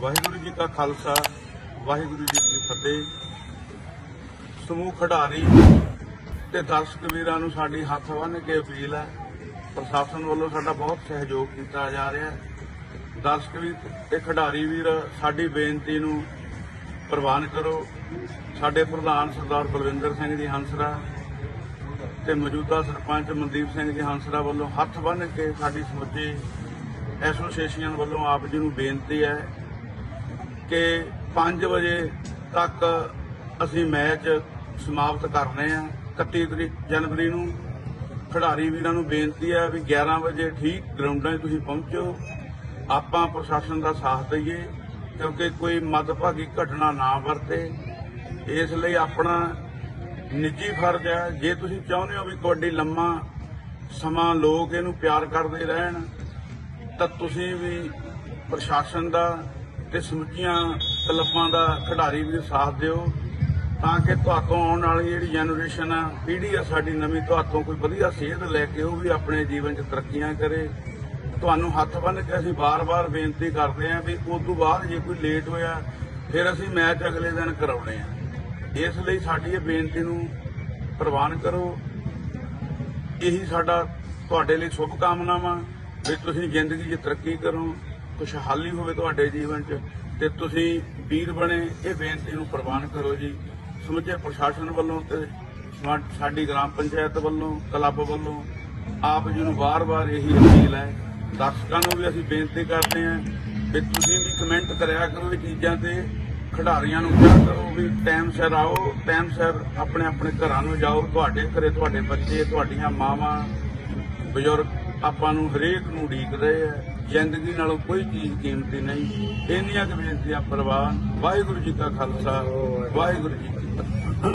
ਵਾਹਿਗੁਰੂ ਜੀ ਕਾ ਖਾਲਸਾ, ਵਾਹਿਗੁਰੂ ਜੀ ਕੀ ਫਤਿਹ। ਸਮੂਹ ਖਿਡਾਰੀ ਤੇ ਦਰਸ਼ਕ ਵੀਰਾਂ ਨੂੰ ਸਾਡੀ ਹੱਥ ਬੰਨ੍ਹ ਕੇ ਅਪੀਲ ਹੈ, ਪ੍ਰਸ਼ਾਸਨ ਵੱਲੋਂ ਸਾਡਾ ਬਹੁਤ ਸਹਿਯੋਗ ਕੀਤਾ ਜਾ ਰਿਹਾ ਹੈ। ਦਰਸ਼ਕ ਵੀ ਤੇ ਖਿਡਾਰੀ ਵੀਰ, ਸਾਡੀ ਬੇਨਤੀ ਨੂੰ ਪ੍ਰਵਾਨ ਕਰੋ। ਸਾਡੇ ਪ੍ਰਧਾਨ ਸਰਦਾਰ ਬਲਵਿੰਦਰ ਸਿੰਘ ਜੀ ਹੰਸਰਾ ਤੇ ਮੌਜੂਦਾ ਸਰਪੰਚ ਮਨਦੀਪ ਸਿੰਘ ਜੀ ਹੰਸਰਾ ਵੱਲੋਂ ਹੱਥ ਬੰਨ੍ਹ ਕੇ ਸਾਡੀ ਸਮੁੱਚੀ ਐਸੋਸੀਏਸ਼ਨ ਵੱਲੋਂ ਆਪ ਜੀ ਨੂੰ ਬੇਨਤੀ ਹੈ ਕਿ 5 ਵਜੇ ਤੱਕ ਅਸੀਂ ਮੈਚ ਸਮਾਪਤ ਕਰਨੇ ਆ। 31 ਤਰੀਕ ਜਨਵਰੀ ਨੂੰ ਖਿਡਾਰੀ ਵੀਰਾਂ ਨੂੰ ਬੇਨਤੀ ਹੈ ਵੀ 11 ਵਜੇ ਠੀਕ ਗਰਾਊਂਡਾਂ 'ਚ ਤੁਸੀਂ ਪਹੁੰਚੋ। ਆਪਾਂ ਪ੍ਰਸ਼ਾਸਨ ਦਾ ਸਾਥ ਦਈਏ ਕਿਉਂਕਿ ਕੋਈ ਮਦਭਾਗੀ ਘਟਨਾ ਨਾ ਵਰਤੇ। ਇਸ ਲਈ ਆਪਣਾ ਨਿੱਜੀ ਫਰਜ਼ ਹੈ ਜੇ ਤੁਸੀਂ ਚਾਹੁੰਦੇ ਹੋ ਵੀ ਕਬੱਡੀ ਲੰਮਾ ਸਮਾਂ ਲੋਕ ਇਹਨੂੰ ਪਿਆਰ ਕਰਦੇ ਰਹਿਣ, ਤਾਂ ਤੁਸੀਂ ਵੀ ਪ੍ਰਸ਼ਾਸਨ ਦਾ ਤੇ ਸਮੁੱਚੀਆਂ ਕਲੱਬਾਂ ਦਾ ਖਿਡਾਰੀ ਵੀ ਸਾਥ ਦਿਓ ਤਾਂ ਕਿ ਤੁਹਾਤੋਂ ਆਉਣ ਵਾਲੀ ਜਿਹੜੀ ਜਨਰੇਸ਼ਨ ਆ, ਪੀੜ੍ਹੀ ਆ ਸਾਡੀ ਨਵੀਂ, ਤੁਹਾਤੋਂ ਕੋਈ ਵਧੀਆ ਸੇਧ ਲੈ ਕੇ ਉਹ ਵੀ ਆਪਣੇ ਜੀਵਨ 'ਚ ਤਰੱਕੀਆਂ ਕਰੇ। ਤੁਹਾਨੂੰ ਹੱਥ ਬੰਨ੍ਹ ਕੇ ਅਸੀਂ ਬਾਰ-ਬਾਰ ਬੇਨਤੀ ਕਰਦੇ ਹਾਂ ਵੀ ਉਸ ਤੋਂ ਬਾਅਦ ਜੇ ਕੋਈ ਲੇਟ ਹੋਇਆ, ਫਿਰ ਅਸੀਂ ਮੈਚ ਅਗਲੇ ਦਿਨ ਕਰਾਉਣੇ ਆ। ਇਸ ਲਈ ਸਾਡੀ ਇਹ ਬੇਨਤੀ ਨੂੰ ਪ੍ਰਵਾਨ ਕਰੋ। ਇਹੀ ਸਾਡਾ ਤੁਹਾਡੇ ਲਈ ਸ਼ੁਭ ਕਾਮਨਾਵਾਂ ਵੀ ਤੁਸੀਂ ਜ਼ਿੰਦਗੀ 'ਚ ਤਰੱਕੀ ਕਰੋ। ਖੁਸ਼ਹਾਲੀ ਹੋਵੇ ਤੁਹਾਡੇ ਜੀਵਨ 'ਚ, ਤੇ ਤੁਸੀਂ ਵੀਰ ਬਣੇ, ਇਹ ਬੇਨਤੀ ਨੂੰ ਪ੍ਰਵਾਨ ਕਰੋ ਜੀ। ਸਮੁੱਚੇ ਪ੍ਰਸ਼ਾਸਨ ਵੱਲੋਂ ਤੇ ਸਾਡੀ ਗ੍ਰਾਮ ਪੰਚਾਇਤ ਵੱਲੋਂ, ਕਲੱਬ ਵੱਲੋਂ, ਆਪ ਜੀ ਨੂੰ ਵਾਰ-ਵਾਰ ਇਹੀ ਅਪੀਲ ਹੈ। ਦਰਸ਼ਕਾਂ ਨੂੰ ਵੀ ਅਸੀਂ ਬੇਨਤੀ ਕਰਦੇ ਹਾਂ ਵੀ ਤੁਸੀਂ ਵੀ ਕਮੈਂਟ ਕਰਿਆ ਕਰੋ ਇਹ ਚੀਜ਼ਾਂ ਤੇ। ਖਿਡਾਰੀਆਂ ਨੂੰ ਕਿਹਾ ਕਰੋ ਵੀ ਟਾਈਮ ਸਿਰ ਆਓ, ਟਾਈਮ ਸਿਰ ਆਪਣੇ ਆਪਣੇ ਘਰਾਂ ਨੂੰ ਜਾਓ, ਤੁਹਾਡੇ ਘਰੇ ਤੁਹਾਡੇ ਬੱਚੇ, ਤੁਹਾਡੀਆਂ ਮਾਵਾਂ, ਬਜ਼ੁਰਗ, ਆਪਾਂ ਨੂੰ ਹਰੇਕ ਨੂੰ ਉਡੀਕ ਰਹੇ ਆ। ਜ਼ਿੰਦਗੀ ਨਾਲੋਂ ਕੋਈ ਚੀਜ਼ ਕੀਮਤੀ ਨਹੀਂ। ਇੰਨੀਆਂ ਕੁ ਬੇਨਤੀਆਂ ਪ੍ਰਵਾਨ ਵਾਹਿਗੁਰੂ ਜੀ ਕਾ ਖਾਲਸਾ, ਵਾਹਿਗੁਰੂ ਜੀ ਕੀ ਫਤਿਹ।